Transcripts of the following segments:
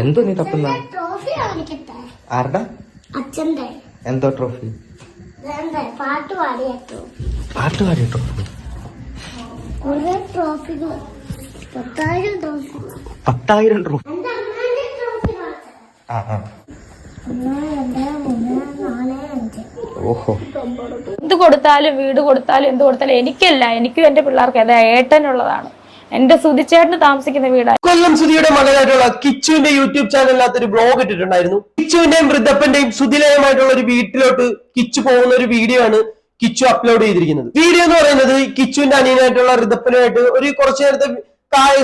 എന്തോ നീ തപ്പുന്ന? ആരുടെ? അച്ഛന്റെ എന്തോ ട്രോഫി പാട്ട് പാടിയ ട്രോഫി കുറെ ട്രോഫികൾ പത്തായിരം ട്രോഫി ആ ആ. ഓഹോ. എന്ത് കൊടുത്താലും വീട് കൊടുത്താലും എന്ത് കൊടുത്താലും എനിക്കല്ല എനിക്കും എന്റെ പിള്ളേർക്ക് അത് ഏട്ടനുള്ളതാണ്. എന്റെ സുതിച്ചേട്ടന് താമസിക്കുന്ന വീടാണ് കൊല്ലം സുധിയുടെ മകനായിട്ടുള്ള കിച്ചുവിന്റെ യൂട്യൂബ് ചാനലിനകത്ത് ഒരു ബ്ലോഗ് ഇട്ടിട്ടുണ്ടായിരുന്നു. കിച്ചുവിന്റെയും വൃദ്ധപ്പന്റെയും സുധിലയമായിട്ടുള്ള ഒരു വീട്ടിലോട്ട് കിച്ചു പോകുന്ന ഒരു വീഡിയോ ആണ് കിച്ചു അപ്ലോഡ് ചെയ്തിരിക്കുന്നത്. വീഡിയോ എന്ന് പറയുന്നത് കിച്ചുവിന്റെ അനിയനായിട്ടുള്ള ഋതപ്പനുമായിട്ട് ഒരു കുറച്ചു നേരത്തെ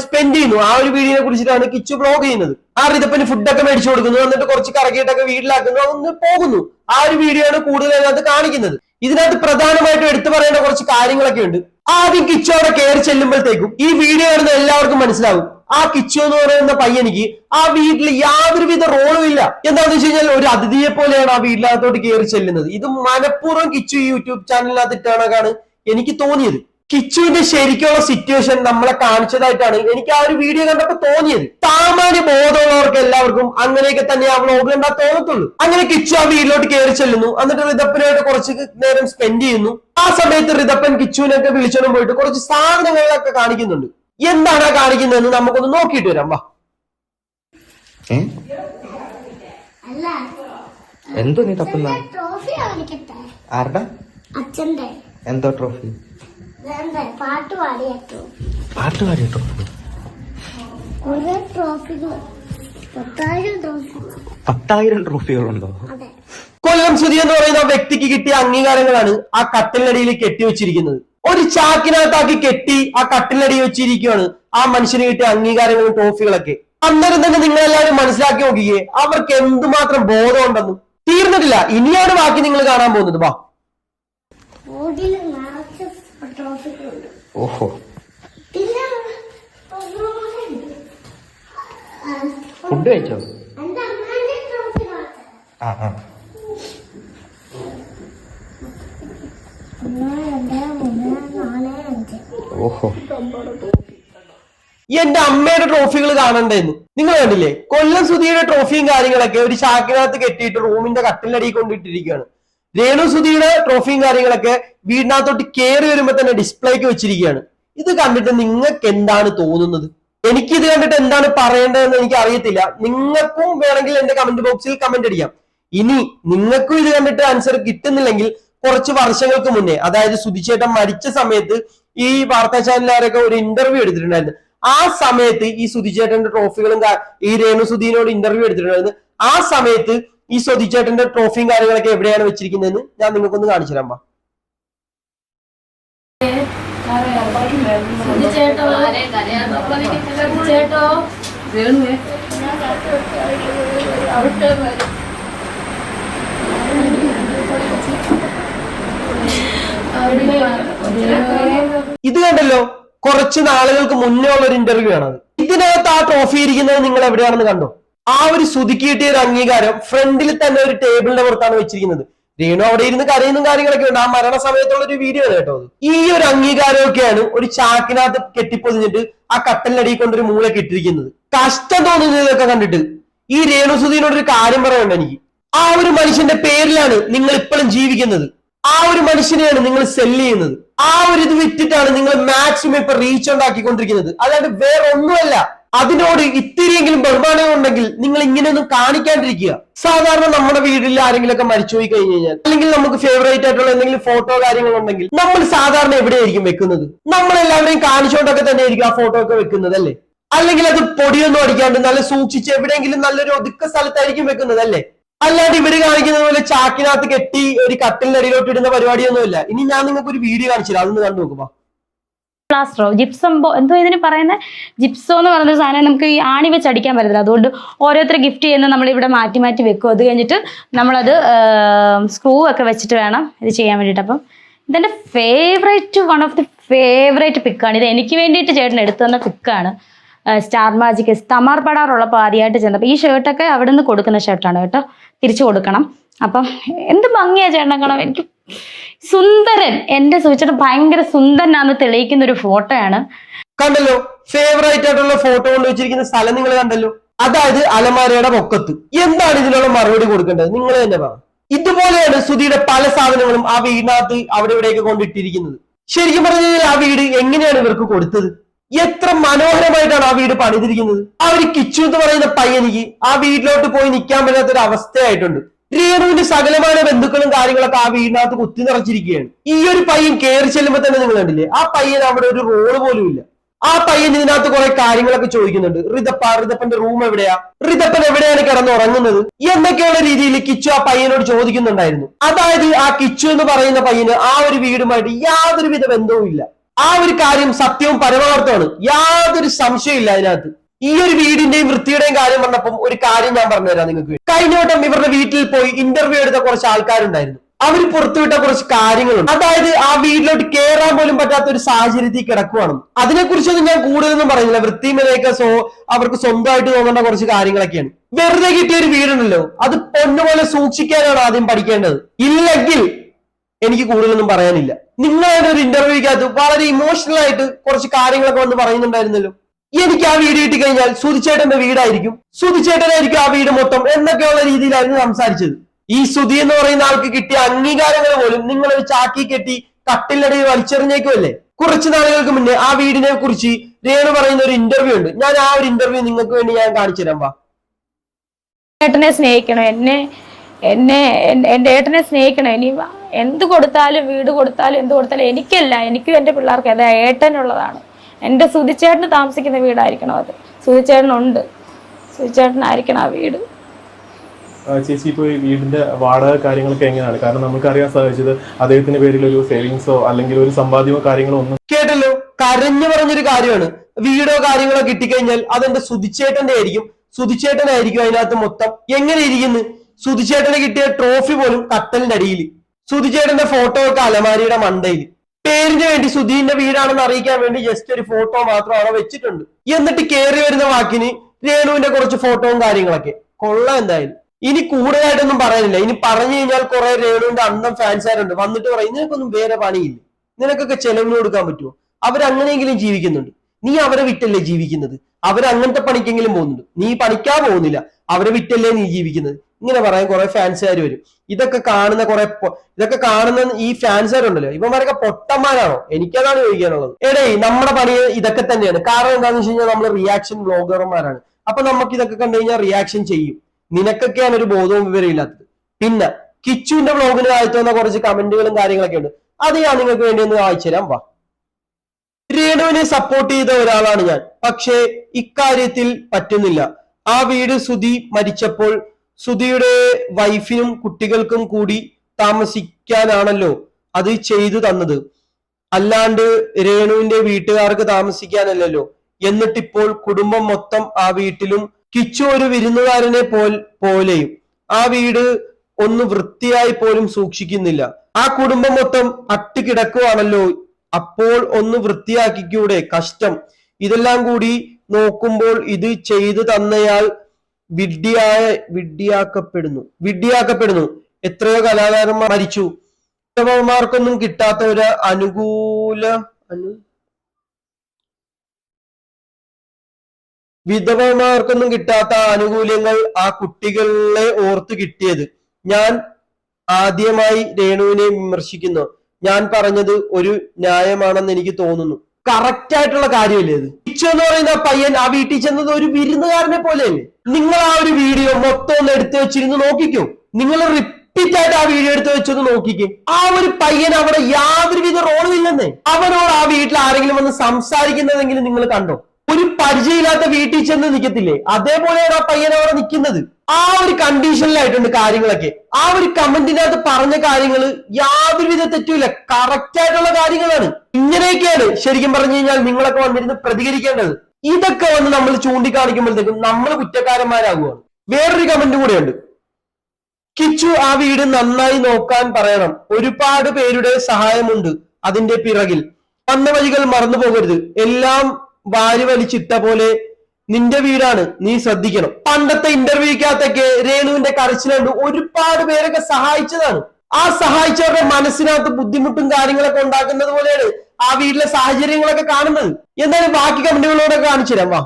സ്പെൻഡ് ചെയ്യുന്നു. ആ ഒരു വീഡിയോനെ കുറിച്ചിട്ടാണ് കിച്ചു ബ്ലോഗ് ചെയ്യുന്നത്. ആ ഋതപ്പന് ഫുഡൊക്കെ മേടിച്ചു കൊടുക്കുന്നു. എന്നിട്ട് കുറച്ച് കറക്കിയിട്ടൊക്കെ വീട്ടിലാക്കുന്നു. അതൊന്ന് പോകുന്നു. ആ ഒരു വീഡിയോ ആണ് കൂടുതൽ അതിനകത്ത് കാണിക്കുന്നത്. ഇതിനകത്ത് പ്രധാനമായിട്ടും എടുത്തു പറയേണ്ട കുറച്ച് കാര്യങ്ങളൊക്കെ ഉണ്ട് ആദ്യം കിച്ചു അവിടെ കയറി ചെല്ലുമ്പോഴത്തേക്കും ഈ വീഡിയോ കാണുന്ന എല്ലാവർക്കും മനസ്സിലാകും ആ കിച്ചു എന്ന് പറയുന്ന പയ്യനിക്ക് ആ വീട്ടിൽ യാതൊരുവിധ റോളും ഇല്ല. എന്താണെന്ന് വെച്ച് കഴിഞ്ഞാൽ ഒരു അതിഥിയെ പോലെയാണ് ആ വീട്ടിനകത്തോട്ട് കയറി ചെല്ലുന്നത്. ഇത് മനഃപൂർവം കിച്ചു യൂട്യൂബ് ചാനലിനകത്ത് ഇട്ടാണ് എനിക്ക് തോന്നിയത്. കിച്ചുവിന്റെ ശരിക്കുള്ള സിറ്റുവേഷൻ നമ്മളെ കാണിച്ചതായിട്ടാണ് എനിക്ക് ആ ഒരു വീഡിയോ കണ്ടപ്പോ തോന്നിയത്. സാമാന്യ ബോധമുള്ളവർക്ക് എല്ലാവർക്കും അങ്ങനെയൊക്കെ തന്നെ ആ വ്ലോഗ് കണ്ടാൽ തോന്നത്തുള്ളൂ. അങ്ങനെ കിച്ചു ആ വീട്ടിലോട്ട് കയറി ചെല്ലുന്നു. എന്നിട്ട് റിതപ്പനായിട്ട് കുറച്ച് നേരം സ്പെൻഡ് ചെയ്യുന്നു. ആ സമയത്ത് റിതപ്പൻ കിച്ചുവിനൊക്കെ വിളിച്ചോണ്ട് പോയിട്ട് കുറച്ച് സാധനങ്ങളൊക്കെ കാണിക്കുന്നുണ്ട്. എന്താണ് ആ കാണിക്കുന്നതെന്ന് നമുക്കൊന്ന് നോക്കിയിട്ട് വരാം. വാ. അല്ല. എന്തോ നീ തപ്പുന്ന? ആരുടെ? അച്ഛന്റെ എന്തോ ട്രോഫി പാട്ട് പാടിയോ കുറെ ട്രോഫികൾ പത്തായിരം ട്രോഫികളുണ്ടോ? കൊല്ലം സുധി എന്ന് പറയുന്ന വ്യക്തിക്ക് കിട്ടിയ അംഗീകാരങ്ങളാണ് ആ കട്ടിലിനടിയിൽ കെട്ടിവെച്ചിരിക്കുന്നത് ഒരു ചാക്കിനകത്താക്കി കെട്ടി ആ കട്ടിലിനടിയിൽ വെച്ചിരിക്കുകയാണ് ആ മനുഷ്യന് കിട്ടിയ അംഗീകാരങ്ങളും ട്രോഫികളൊക്കെ. അന്നേരം തന്നെ നിങ്ങളെല്ലാവരും മനസ്സിലാക്കി നോക്കിയേ അവർക്ക് എന്തുമാത്രം ബോധമുണ്ടെന്നും. തീർന്നിട്ടില്ല. ഇനിയാണ് ബാക്കി നിങ്ങൾ കാണാൻ പോകുന്നത്. വാ. ഓഹോ. ഫുഡ് കഴിച്ചോ? ആ ആ. ഓഹോ. എന്റെ അമ്മയുടെ ട്രോഫികൾ കാണണ്ടേന്ന്. നിങ്ങൾ കണ്ടില്ലേ? കൊല്ലം സുധിയുടെ ട്രോഫിയും കാര്യങ്ങളൊക്കെ ഒരു ചാക്കിനകത്ത് കെട്ടിയിട്ട് റൂമിന്റെ കട്ടിലടി കൊണ്ടിട്ടിരിക്കുകയാണ്. രേണു സുധിയുടെ ട്രോഫിയും കാര്യങ്ങളൊക്കെ വീടിനകത്തോട്ട് കയറി വരുമ്പോ തന്നെ ഡിസ്പ്ലേക്ക് വെച്ചിരിക്കുകയാണ്. ഇത് കണ്ടിട്ട് നിങ്ങൾക്ക് എന്താണ് തോന്നുന്നത്? എനിക്ക് ഇത് കണ്ടിട്ട് എന്താണ് പറയേണ്ടതെന്ന് എനിക്ക് അറിയത്തില്ല. നിങ്ങൾക്കും വേണമെങ്കിൽ എന്റെ കമന്റ് ബോക്സിൽ കമന്റ് അടിക്കാം. ഇനി നിങ്ങൾക്കും ഇത് കണ്ടിട്ട് ആൻസർ കിട്ടുന്നില്ലെങ്കിൽ കുറച്ച് വർഷങ്ങൾക്ക് മുന്നേ അതായത് സുധിച്ചേട്ടൻ മരിച്ച സമയത്ത് ഈ വാർത്താ ചാനലുകാരൊക്കെ ഒരു ഇന്റർവ്യൂ എടുത്തിട്ടുണ്ടായിരുന്നു. ആ സമയത്ത് ഈ സുധിച്ചേട്ടന്റെ ട്രോഫികളും ഈ രേണു സുധീനോട് ഇന്റർവ്യൂ എടുത്തിട്ടുണ്ടായിരുന്നു. ആ സമയത്ത് ഈ സ്വതിച്ചേട്ടന്റെ ട്രോഫിയും കാര്യങ്ങളൊക്കെ എവിടെയാണ് വെച്ചിരിക്കുന്നതെന്ന് ഞാൻ നിങ്ങൾക്കൊന്ന് കാണിച്ചു തരാം. ചേട്ടോ ഇത് കണ്ടല്ലോ കുറച്ച് നാളുകൾക്ക് മുന്നേ ഉള്ള ഒരു ഇന്റർവ്യൂ ആണത്. അത് ഇതിനകത്ത് ആ ട്രോഫി ഇരിക്കുന്നത് നിങ്ങൾ എവിടെയാണെന്ന് കണ്ടോ? ആ ഒരു സുതുക്കി കിട്ടിയ ഒരു അംഗീകാരം ഫ്രണ്ടിൽ തന്നെ ഒരു ടേബിളിന്റെ പുറത്താണ് വെച്ചിരിക്കുന്നത്. രേണു അവിടെ ഇരുന്ന് കരയുന്ന കാര്യങ്ങളൊക്കെ ഉണ്ട്. ആ മരണ സമയത്തുള്ള ഒരു വീഡിയോ ആണ് കേട്ടോ. ഈ ഒരു അംഗീകാരമൊക്കെയാണ് ഒരു ചാക്കിനകത്ത് കെട്ടിപ്പൊതിഞ്ഞിട്ട് ആ കട്ടലിനടിയിൽ കൊണ്ടൊരു മൂളെ ഇട്ടിരിക്കുന്നത്. കഷ്ടം തോന്നുന്നതൊക്കെ കണ്ടിട്ട്. ഈ രേണു സുധീനോട് ഒരു കാര്യം പറയണ്ട എനിക്ക്. ആ ഒരു മനുഷ്യന്റെ പേരിലാണ് നിങ്ങൾ ഇപ്പോഴും ജീവിക്കുന്നത്. ആ ഒരു മനുഷ്യനെയാണ് നിങ്ങൾ സെല്ല് ചെയ്യുന്നത്. ആ ഒരു ഇത് വിറ്റിട്ടാണ് നിങ്ങൾ മാക്സിമം ഇപ്പൊ റീച്ച് ഉണ്ടാക്കിക്കൊണ്ടിരിക്കുന്നത്. അല്ലാണ്ട് വേറെ ഒന്നുമല്ല അതിനോട് ഇത്തിരിയെങ്കിലും ബഹുമാനം ഉണ്ടെങ്കിൽ നിങ്ങൾ ഇങ്ങനെയൊന്നും കാണിക്കാണ്ടിരിക്കുക. സാധാരണ നമ്മുടെ വീട്ടിൽ ആരെങ്കിലും ഒക്കെ മരിച്ചുപോയി കഴിഞ്ഞു കഴിഞ്ഞാൽ അല്ലെങ്കിൽ നമുക്ക് ഫേവറേറ്റ് ആയിട്ടുള്ള എന്തെങ്കിലും ഫോട്ടോ കാര്യങ്ങൾ ഉണ്ടെങ്കിൽ നമ്മൾ സാധാരണ എവിടെയായിരിക്കും വെക്കുന്നത്? നമ്മൾ എല്ലാവരെയും കാണിച്ചുകൊണ്ടൊക്കെ തന്നെ ആയിരിക്കും ആ ഫോട്ടോ ഒക്കെ വെക്കുന്നത് അല്ലേ? അല്ലെങ്കിൽ അത് പൊടിയൊന്നും അടിക്കാണ്ട് നല്ല സൂക്ഷിച്ച് എവിടെയെങ്കിലും നല്ലൊരു ഒതുക്ക സ്ഥലത്തായിരിക്കും വെക്കുന്നത് അല്ലേ? അല്ലാണ്ട് ഇവർ കാണിക്കുന്നത് പോലെ ചാക്കിനകത്ത് കെട്ടി ഒരു കട്ടിലിന്റെ അടിയിലോട്ട് ഇടുന്ന പരിപാടിയൊന്നുമില്ല. ഇനി ഞാൻ നിങ്ങൾക്ക് ഒരു വീഡിയോ കാണിച്ചില്ല അതൊന്ന് കണ്ടു നോക്കുമ്പോ പ്ലാസ്റ്ററോ ജിപ്സം ബോ എന്തോ ഇതിന് പറയുന്നത് ജിപ്സോ എന്ന് പറയുന്ന സാധനം നമുക്ക് ഈ ആണി വെച്ച് അടിക്കാൻ പറ്റത്തില്ല. അതുകൊണ്ട് ഓരോരുത്തർ ഗിഫ്റ്റ് ചെയ്യുന്ന നമ്മളിവിടെ മാറ്റി മാറ്റി വെക്കും. അത് കഴിഞ്ഞിട്ട് നമ്മളത് സ്ക്രൂ ഒക്കെ വെച്ചിട്ട് വേണം ഇത് ചെയ്യാൻ വേണ്ടിയിട്ട്. അപ്പം ഇതെന്റെ favourite one of the favourite പിക്കാണ് ഇത് എനിക്ക് വേണ്ടിയിട്ട് ചേട്ടൻ എടുത്തു തന്ന പിക്കാണ് സ്റ്റാർ മാജിക് തമാർ പടാറുള്ളപ്പോൾ ആദ്യമായിട്ട് ചെന്നപ്പോൾ ഈ ഷർട്ടൊക്കെ അവിടെ നിന്ന് കൊടുക്കുന്ന ഷർട്ടാണ് കേട്ടോ. തിരിച്ചു കൊടുക്കണം. അപ്പം എന്ത് ഭംഗിയാണ് ചേട്ടനെ കാണാൻ. എനിക്ക് സുന്ദരൻ. എന്റെ സൂചന ഭയങ്കര സുന്ദരനാന്ന് തെളിയിക്കുന്ന ഒരു ഫോട്ടോയാണ്. കണ്ടല്ലോ? ഫേവറേറ്റ് ആയിട്ടുള്ള ഫോട്ടോ കൊണ്ട് വെച്ചിരിക്കുന്ന സ്ഥലം നിങ്ങൾ കണ്ടല്ലോ? അതായത് അലമാരയുടെ പൊക്കത്ത്. എന്താണ് ഇതിനുള്ള മറുപടി കൊടുക്കേണ്ടത്? നിങ്ങൾ തന്നെ പറ. ഇതുപോലെയാണ് സുധിയുടെ പല സാധനങ്ങളും ആ വീടിനകത്ത് അവിടെ ഇവിടെയൊക്കെ കൊണ്ടിട്ടിരിക്കുന്നത്. ശരിക്കും പറഞ്ഞു കഴിഞ്ഞാൽ ആ വീട് എങ്ങനെയാണ് ഇവർക്ക് കൊടുത്തത്? എത്ര മനോഹരമായിട്ടാണ് ആ വീട് പണിതിരിക്കുന്നത്? ആ ഒരു കിച്ചു എന്ന് പറയുന്ന പയ്യനിക്ക് ആ വീട്ടിലോട്ട് പോയി നിൽക്കാൻ പറ്റാത്ത ഒരു അവസ്ഥയായിട്ടുണ്ട് രേണുവിന്റെ സകലമായ ബന്ധുക്കളും കാര്യങ്ങളൊക്കെ ആ വീടിനകത്ത് കുത്തി നിറച്ചിരിക്കുകയാണ്. ഈ ഒരു പയ്യൻ കയറി ചെല്ലുമ്പോ തന്നെ നിങ്ങൾ കണ്ടില്ലേ? ആ പയ്യൻ അവിടെ ഒരു റോൾ പോലും ഇല്ല. ആ പയ്യൻ ഇതിനകത്ത് കുറെ കാര്യങ്ങളൊക്കെ ചോദിക്കുന്നുണ്ട്. റിതപ്പ റിതപ്പന്റെ റൂം എവിടെയാ? റിതപ്പൻ എവിടെയാണ് കിടന്നുറങ്ങുന്നത്? എന്നൊക്കെയുള്ള രീതിയിൽ കിച്ചു ആ പയ്യനോട് ചോദിക്കുന്നുണ്ടായിരുന്നു. അതായത് ആ കിച്ചു എന്ന് പറയുന്ന പയ്യന് ആ ഒരു വീടുമായിട്ട് യാതൊരുവിധ ബന്ധവും ഇല്ല ആ ഒരു കാര്യം സത്യവും പരമാർത്ഥമാണ് യാതൊരു സംശയമില്ല അതിനകത്ത്. ഈ ഒരു വീടിന്റെയും വൃത്തിയുടെയും കാര്യം പറഞ്ഞപ്പം ഒരു കാര്യം ഞാൻ പറഞ്ഞുതരാം നിങ്ങൾക്ക് കഴിഞ്ഞ വട്ടം ഇവരുടെ വീട്ടിൽ പോയി ഇന്റർവ്യൂ എടുത്ത കുറച്ച് ആൾക്കാരുണ്ടായിരുന്നു. അവർ പുറത്തുവിട്ട കുറച്ച് കാര്യങ്ങളുണ്ട്. അതായത് ആ വീട്ടിലോട്ട് കയറാൻ പോലും പറ്റാത്ത ഒരു സാഹചര്യത്തിൽ കിടക്കുവാണ്. അതിനെക്കുറിച്ചൊന്നും ഞാൻ കൂടുതലൊന്നും പറയുന്നില്ല. വൃത്തിമേലൊക്കെ സോ അവർക്ക് സ്വന്തമായിട്ട് തോന്നേണ്ട കുറച്ച് കാര്യങ്ങളൊക്കെയാണ്. വെറുതെ കിട്ടിയ ഒരു വീടുണ്ടല്ലോ. അത് പൊന്നുപോലെ സൂക്ഷിക്കാനാണ് ആദ്യം പഠിക്കേണ്ടത്. ഇല്ലെങ്കിൽ എനിക്ക് കൂടുതലൊന്നും പറയാനില്ല. നിങ്ങളായിട്ട് ഒരു ഇന്റർവ്യൂക്കകത്ത് വളരെ ഇമോഷണൽ ആയിട്ട് കുറച്ച് കാര്യങ്ങളൊക്കെ വന്ന് പറയുന്നുണ്ടായിരുന്നല്ലോ. എനിക്ക് ആ വീട് കിട്ടി കഴിഞ്ഞാൽ സുധിച്ചേട്ടന്റെ വീടായിരിക്കും. സുധിച്ചേട്ടനായിരിക്കും ആ വീട് മൊത്തം എന്നൊക്കെയുള്ള രീതിയിലായിരുന്നു സംസാരിച്ചത്. ഈ സുധി എന്ന് പറയുന്ന ആൾക്ക് കിട്ടിയ അംഗീകാരങ്ങൾ പോലും നിങ്ങൾ ഒരു ചാക്കി കെട്ടി കട്ടിലടയിൽ വലിച്ചെറിഞ്ഞേക്കുമല്ലേ കുറച്ച് നാളുകൾക്ക് മുന്നേ ആ വീടിനെ കുറിച്ച് രേണു പറയുന്ന ഒരു ഇന്റർവ്യൂ ഉണ്ട്. ഞാൻ ആ ഒരു ഇന്റർവ്യൂ നിങ്ങൾക്ക് വേണ്ടി ഞാൻ കാണിച്ചു തരാം. വാ. ഏട്ടനെ സ്നേഹിക്കണം? എന്നെ എന്നെ എന്റെ ഏട്ടനെ സ്നേഹിക്കണം? ഇനി എന്ത് കൊടുത്താലും വീട് കൊടുത്താലും എന്ത് കൊടുത്താലും എനിക്കല്ല. എനിക്കും എന്റെ പിള്ളേർക്ക് അത് ഏട്ടനുള്ളതാണ്. എന്റെ സുതിച്ചേട്ടന് താമസിക്കുന്ന വീടായിരിക്കണം അത്. സുതിച്ചേട്ടനുണ്ട് സുതിച്ചേട്ടനായിരിക്കണം ആ വീട്. ആ, ചേച്ചി ഇപ്പോൾ ഈ വീടിന്റെ വാടക കാര്യങ്ങളൊക്കെ എങ്ങനെയാണ്? കാരണം നമുക്കറിയാൻ സാധിച്ചത് അദ്ദേഹത്തിന്റെ പേരിൽ ഒരു സേവിങ്സോ അല്ലെങ്കിൽ ഒരു സമ്പാദ്യമോ കാര്യങ്ങളോ ഒന്നും കേട്ടല്ലോ? കരഞ്ഞു പറഞ്ഞൊരു കാര്യമാണ്. വീടോ കാര്യങ്ങളോ കിട്ടിക്കഴിഞ്ഞാൽ അതെന്റെ സുതിച്ചേട്ടന്റെ ആയിരിക്കും സുതിച്ചേട്ടനായിരിക്കും അതിനകത്ത് മൊത്തം. എങ്ങനെ ഇരിക്കുന്നു? സുതിച്ചേട്ടന് കിട്ടിയ ട്രോഫി പോലും കട്ടലിന്റെ അടിയിൽ. സുതിച്ചേട്ടന്റെ ഫോട്ടോ ഒക്കെ അലമാരിയുടെ മണ്ടയിൽ. പേരിന് വേണ്ടി സുധീന്റെ വീടാണെന്ന് അറിയിക്കാൻ വേണ്ടി ജസ്റ്റ് ഒരു ഫോട്ടോ മാത്രം അവിടെ വെച്ചിട്ടുണ്ട്. എന്നിട്ട് കയറി വരുന്ന വാക്കിന് രേണുവിന്റെ കുറച്ച് ഫോട്ടോയും കാര്യങ്ങളൊക്കെ. കൊള്ള എന്തായാലും. ഇനി കൂടുതലായിട്ടൊന്നും പറയാനില്ല. ഇനി പറഞ്ഞു കഴിഞ്ഞാൽ കുറെ രേണുവിന്റെ അന്തം ഫാൻസുകാരുണ്ട് വന്നിട്ട് പറയും നിനക്കൊന്നും വേറെ പണിയില്ല. നിനക്കൊക്കെ ചെലവിന് കൊടുക്കാൻ പറ്റുമോ? അവരങ്ങനെയെങ്കിലും ജീവിക്കുന്നുണ്ട്. നീ അവരെ വിറ്റല്ലേ ജീവിക്കുന്നത്? അവരങ്ങനത്തെ പണിക്കെങ്കിലും പോകുന്നുണ്ട്. നീ പണിക്കാൻ പോകുന്നില്ല. അവരെ വിറ്റല്ലേ നീ ജീവിക്കുന്നത്? ഇങ്ങനെ പറയാൻ കുറെ ഫാൻസുകാർ വരും. ഇതൊക്കെ കാണുന്ന കുറെ ഇതൊക്കെ കാണുന്ന ഈ ഫാൻസുകാരുണ്ടല്ലോ ഇവന്മാരൊക്കെ പൊട്ടന്മാരാണോ? എനിക്കതാണ് ചോദിക്കാനുള്ളത്. എടേ നമ്മുടെ പണി ഇതൊക്കെ തന്നെയാണ്. കാരണം എന്താന്ന് വെച്ച് കഴിഞ്ഞാൽ നമ്മൾ റിയാക്ഷൻ ബ്ലോഗർമാരാണ് അപ്പൊ നമുക്ക് ഇതൊക്കെ കണ്ടു കഴിഞ്ഞാൽ റിയാക്ഷൻ ചെയ്യും. നിനക്കൊക്കെയാണ് ഒരു ബോധവും വിവരമില്ലാത്തത് പിന്നെ കിച്ചുവിന്റെ ബ്ലോഗിന് കാലത്ത് വന്ന കുറച്ച് കമന്റുകളും കാര്യങ്ങളൊക്കെ ഉണ്ട്. അത് ഞാൻ നിങ്ങൾക്ക് വേണ്ടി ഒന്ന് വായിച്ചു തരാം. വാ. രേണുവിനെ സപ്പോർട്ട് ചെയ്ത ഒരാളാണ് ഞാൻ. പക്ഷേ ഇക്കാര്യത്തിൽ പറ്റുന്നില്ല. ആ വീട് സുധി മരിച്ചപ്പോൾ സുധിയുടെ വൈഫിനും കുട്ടികൾക്കും കൂടി താമസിക്കാനാണല്ലോ അത് ചെയ്തു തന്നത്. അല്ലാണ്ട് രേണുവിന്റെ വീട്ടുകാർക്ക് താമസിക്കാനല്ലല്ലോ. എന്നിട്ടിപ്പോൾ കുടുംബം മൊത്തം ആ വീട്ടിലും കിച്ചു ഒരു വിരുന്നുകാരനെ പോൽ പോലെയും. ആ വീട് ഒന്ന് വൃത്തിയായി പോലും സൂക്ഷിക്കുന്നില്ല. ആ കുടുംബം മൊത്തം അട്ടുകിടക്കുവാണല്ലോ. അപ്പോൾ ഒന്ന് വൃത്തിയാക്കിക്കൂടെ? കഷ്ടം. ഇതെല്ലാം കൂടി നോക്കുമ്പോൾ ഇത് ചെയ്തു തന്നയാൾ വിഡ്ഢിയായ വിഡ്ഢിയാക്കപ്പെടുന്നു. വിഡ്ഢിയാക്കപ്പെടുന്നു. എത്രയോ കലാകാരന്മാർ മരിച്ചു. ഉത്തമന്മാർക്കൊന്നും കിട്ടാത്ത ഒരു അനുകൂല അനു വിധവമാർക്കൊന്നും കിട്ടാത്ത ആനുകൂല്യങ്ങൾ ആ കുട്ടികളെ ഓർത്ത് കിട്ടിയത്. ഞാൻ ആദ്യമായി രേണുവിനെ വിമർശിക്കുന്നു. ഞാൻ പറഞ്ഞത് ഒരു ന്യായമാണെന്ന് എനിക്ക് തോന്നുന്നു. കറക്റ്റ് ആയിട്ടുള്ള കാര്യമല്ലേ ഇത്? ഇച്ചു എന്ന് പറയുന്ന പയ്യൻ ആ വീട്ടിൽ ചെന്നത് ഒരു വിരുന്നുകാരനെ പോലെയല്ലേ? നിങ്ങൾ ആ ഒരു വീഡിയോ മൊത്തം ഒന്ന് എടുത്തു വെച്ചിരുന്ന് നോക്കിക്കോ. നിങ്ങൾ റിപ്പീറ്റ് ആയിട്ട് ആ വീഡിയോ എടുത്ത് വെച്ചൊന്ന് നോക്കിക്കേ. ആ ഒരു പയ്യൻ അവിടെ യാതൊരുവിധ റോളും ഇല്ലെന്നേ. അവനോട് ആ വീട്ടിൽ ആരെങ്കിലും വന്ന് സംസാരിക്കുന്നതെങ്കിലും നിങ്ങൾ കണ്ടോ? ഒരു പരിചയമില്ലാത്ത വീട്ടിൽ ചെന്ന് നിൽക്കത്തില്ലേ അതേപോലെയാണ് ആ പയ്യൻ അവിടെ നിൽക്കുന്നത് ആ ഒരു കണ്ടീഷനിലായിട്ടുണ്ട് കാര്യങ്ങളൊക്കെ. ആ ഒരു കമന്റിനകത്ത് പറഞ്ഞ കാര്യങ്ങൾ യാതൊരുവിധ തെറ്റുമില്ല. കറക്റ്റ് ആയിട്ടുള്ള കാര്യങ്ങളാണ്. ഇങ്ങനെയൊക്കെയാണ് ശരിക്കും പറഞ്ഞു കഴിഞ്ഞാൽ നിങ്ങളൊക്കെ വന്നിരുന്ന് പ്രതികരിക്കേണ്ടത്. ഇതൊക്കെ വന്ന് നമ്മൾ ചൂണ്ടിക്കാണിക്കുമ്പോഴത്തേക്കും നമ്മൾ കുറ്റക്കാരന്മാരാകുവാണ്. വേറൊരു കമന്റ് കൂടെയുണ്ട്. കിച്ചു ആ വീട് നന്നായി നോക്കാൻ പറയണം. ഒരുപാട് പേരുടെ സഹായമുണ്ട് അതിന്റെ പിറകിൽ. വന്ന വഴികൾ മറന്നു പോകരുത്. എല്ലാം വാരി വലിച്ചിട്ട പോലെ നിന്റെ വീടാണ്. നീ ശ്രദ്ധിക്കണം. പണ്ടത്തെ ഇന്റർവ്യൂക്കകത്തൊക്കെ രേണുവിന്റെ കരച്ചിലുണ്ട്. ഒരുപാട് പേരൊക്കെ സഹായിച്ചതാണ്. ആ സഹായിച്ചവരുടെ മനസ്സിനകത്ത് ബുദ്ധിമുട്ടും കാര്യങ്ങളൊക്കെ ഉണ്ടാക്കുന്നത് പോലെയാണ് ആ വീട്ടിലെ സാഹചര്യങ്ങളൊക്കെ കാണുന്നത്. എന്നാലും ബാക്കി കമ്പനികളോടൊക്കെ കാണിച്ചു തരാം വാ.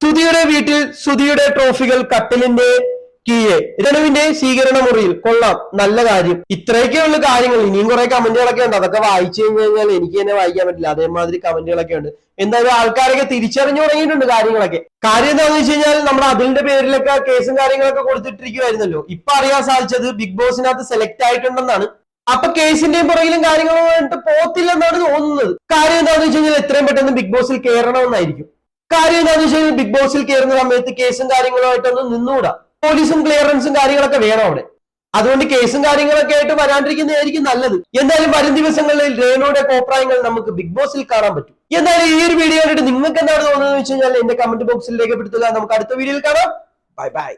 സുധിയുടെ വീട്ടിൽ സുധിയുടെ ട്രോഫികൾ കട്ടിലിന്റെ കീഴെ രணுവിന്റെ സ്വീകരണ മുറിയിൽ കൊള്ളാം. നല്ല കാര്യം. ഇത്രയൊക്കെ ഉള്ള കാര്യങ്ങൾ. ഇനിയും കുറെ കമന്റുകളൊക്കെ ഉണ്ട്. അതൊക്കെ വായിച്ചു കഴിഞ്ഞു കഴിഞ്ഞാൽ എനിക്ക് തന്നെ വായിക്കാൻ പറ്റില്ല. അതേമാതിരി കമന്റുകളൊക്കെ ഉണ്ട്. എന്തായാലും ആൾക്കാരൊക്കെ തിരിച്ചറിഞ്ഞു തുടങ്ങിയിട്ടുണ്ട് കാര്യങ്ങളൊക്കെ. കാര്യം എന്താണെന്ന് വെച്ച് കഴിഞ്ഞാൽ നമ്മൾ അതിന്റെ പേരിലൊക്കെ കേസും കാര്യങ്ങളൊക്കെ കൊടുത്തിട്ടിരിക്കുമായിരുന്നല്ലോ ഇപ്പൊ അറിയാൻ സാധിച്ചത് ബിഗ് ബോസിനകത്ത് സെലക്ട് ആയിട്ടുണ്ടെന്നാണ്. അപ്പൊ കേസിന്റെയും പുറകിലും കാര്യങ്ങളുമായിട്ട് പോത്തില്ലെന്നാണ് തോന്നുന്നത്. കാര്യം എന്താണെന്ന് വെച്ച് കഴിഞ്ഞാൽ എത്രയും പെട്ടെന്ന് ബിഗ് ബോസിൽ കയറണമെന്നായിരിക്കും കാര്യം എന്താണെന്ന് വെച്ച് കഴിഞ്ഞാൽ ബിഗ് ബോസിൽ കയറുന്ന സമയത്ത് കേസും കാര്യങ്ങളുമായിട്ടൊന്നും നിന്നുകൂടാ പോലീസും ക്ലിയറൻസും കാര്യങ്ങളൊക്കെ വേണം അവിടെ. അതുകൊണ്ട് കേസും കാര്യങ്ങളൊക്കെ ആയിട്ട് വരാണ്ടിരിക്കുന്നതായിരിക്കും നല്ലത്. എന്തായാലും വരും ദിവസങ്ങളിൽ രേണുയുടെ കോപ്രായങ്ങൾ നമുക്ക് ബിഗ് ബോസിൽ കാണാൻ പറ്റും. എന്തായാലും ഈ ഒരു വീഡിയോ കണ്ടിട്ട് നിങ്ങൾക്ക് എന്താണ് തോന്നുന്നത് വെച്ച് കഴിഞ്ഞാൽ എന്റെ കമന്റ് ബോക്സിൽ രേഖപ്പെടുത്തുക. നമുക്ക് അടുത്ത വീഡിയോയിൽ കാണാം. Bye bye